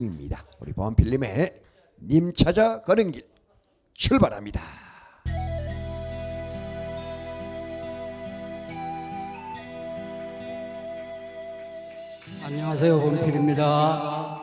입니다. 우리 범필님의 님 찾아 가는 길 출발합니다. 안녕하세요, 범필입니다.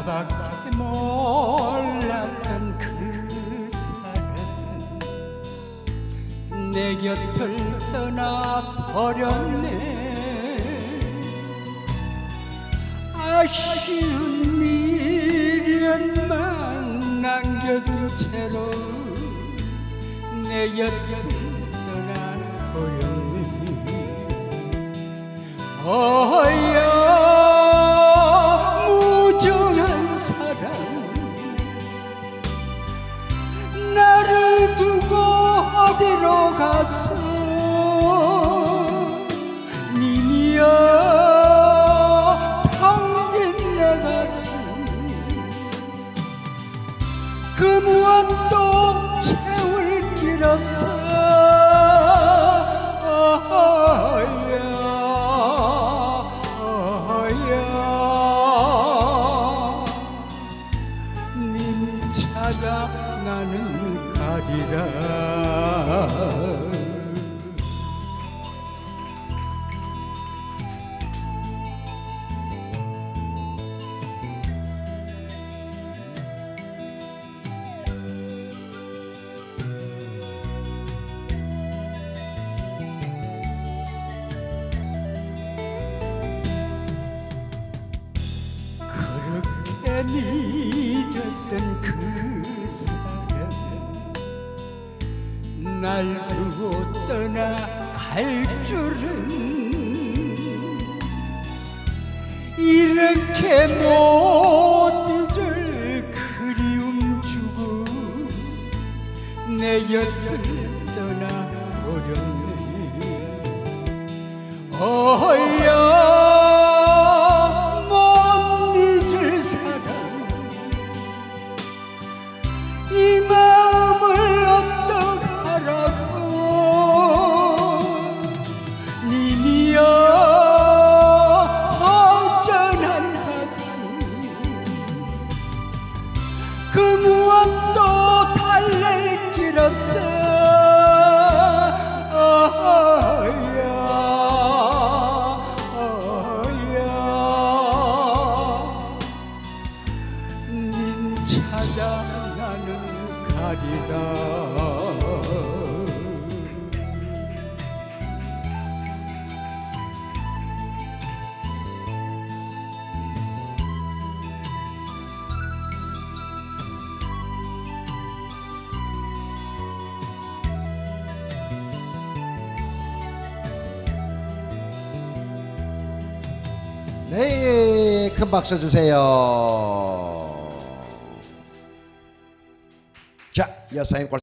나밖에 몰랐던 그 사람. 내 곁을 떠나 버렸네. 아쉬운 미련만 남겨둔 채로 내 곁을 떠나 버렸네. 어여 갔어 님이여 텅빈 내 가슴 그 무엇도 채울 길 나는 가리라 믿었던 그 사람 날 두고 떠나갈 줄은 이렇게 못 잊을 그리움 주고 내 곁을 떠나버렸네. 어여 찾아 나는 가리라 네, 큰 박수 주세요. 자, 여사인 꼴